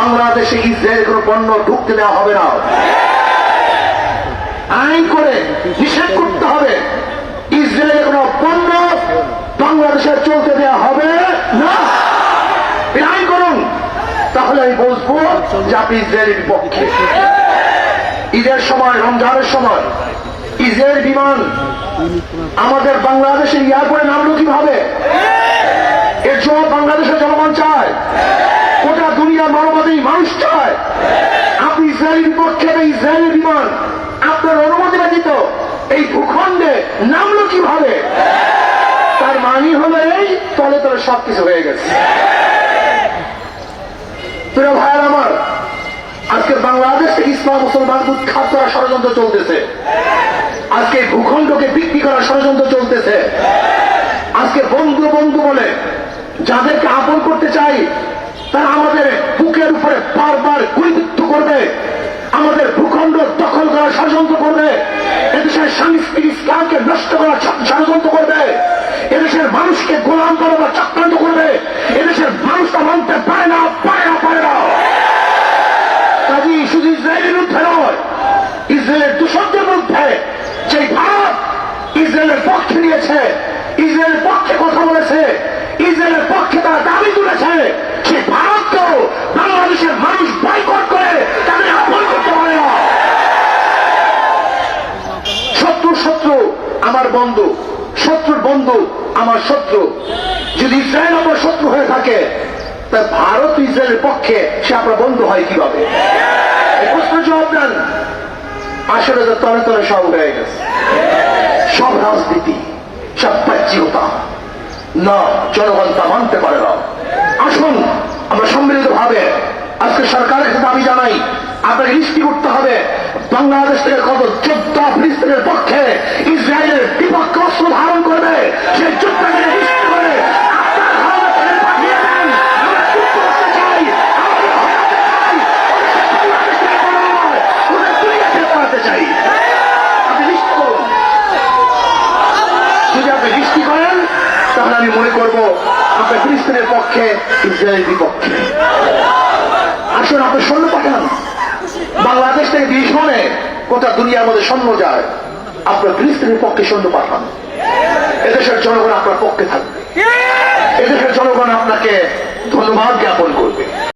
বাংলাদেশে ইসরায়েল কোনো পণ্য ঢুকতে দেওয়া হবে না। আইন করে নিষেধ করতে হবে। ইসরায়েলের কোনো পণ্য বাংলাদেশে চলতে দেওয়া হবে না। আইন করুন। তাহলে আমি বলব যে আপনি ইসরায়েলের বিপক্ষে। ঈদের সময়, রমজানের সময় ইসরায়েল বিমান আমাদের বাংলাদেশের এয়ারপোর্টে নামলো কীভাবে? মানুষ আপনি ইসরায়েলের বিপক্ষে না ইসরায়েলের বিমান আপনার অনুমতি ব্যতীত এই ভূখণ্ডে নামলো কীভাবে? তার মানি হলো এই, তলে তলে সবকিছু হয়ে গেছে। প্রিয় ভাইয়ের আমার, আজকে বাংলাদেশ থেকে ইসলাম মুসলমান উৎখাত করার ষড়যন্ত্র চলতেছে। আজকে ভূখণ্ডকে বিক্রি করার ষড়যন্ত্র চলতেছে। আজকে বন্ধু বন্ধু বলে, যাদেরকে আপন করতে চাই তারা আমাদের বুকের উপরে বারবার গুলিবিদ্ধ করবে। আমাদের ভূখণ্ড দখল করার ষড়যন্ত্র করবে। এদেশের সাংস্কৃতিক ইসলামকে নষ্ট করার ষড়যন্ত্র করবে। এদেশের মানুষকে গোলাম করার চক্রান্ত করবে। এদেশের মানুষটা মানতে পারে না পারে না পারে না। কাজী শুধু ইসরায়েলের বিরুদ্ধে নয়, ইসরায়েলের দূষকদের বিরুদ্ধে যে ভারত ইসরায়েলের পক্ষে নিয়েছে, ইসরায়েলের পক্ষে কথা বলেছে, ইসরায়েলের পক্ষে তারা দাবি তুলেছে সেই ভারতকেও বাংলাদেশের মানুষ বয়কট করে তাদের আপন করতে পারে না শত্রু শত্রু আমার বন্ধু, শত্রুর বন্ধু, আমার শত্রু। যদি ইসরায়েল আমার শত্রু হয়ে থাকে, তা ভারত ইসরায়েলের পক্ষে সে আপনার বন্ধু হয় কীভাবে? প্রশ্ন জবাব দেন। আসলে তো তলে তলে সব হয়ে গেছে। সব রাজনীতি, সব বাহ্যিকতা। না, জনগণ তা মানতে পারে না। আসুন, আমরা সম্মিলিত ভাবে আজকে সরকারের কাছে দাবি জানাই। আপনাকে দৃষ্টি করতে হবে, বাংলাদেশ থেকে কত যোদ্ধা ফিলিস্তিনের পক্ষে ইসরায়েলের বিপক্ষে অস্ত্র ধারণ করবে সেই যোদ্ধাকে দৃষ্টি করে আপনার হাতে তাদের পাঠিয়ে দেন আমরা যুদ্ধ করতে চাই আমাদের হটাতে চাই ওদেরকে বাংলাদেশ থেকে করা নয়, ওদের দুনিয়া থেকে করাতে চাই। আপনি দৃষ্টি করুন। যদি আপনি দৃষ্টি করেন, তাহলে আমি মনে করব আপনি ফিলিস্তিনের পক্ষে, ইসরায়েলের বিপক্ষে। আসুন, আপনি সৈন্য পাঠান। বাংলাদেশ থেকে ভীষণে গোটা দুনিয়ার মধ্যে সৈন্য যায়। আপনার ফিলিস্তিনের পক্ষে সৈন্য পাঠান। এদেশের জনগণ আপনার পক্ষে থাকবে। এদেশের জনগণ আপনাকে ধন্যবাদ জ্ঞাপন করবে।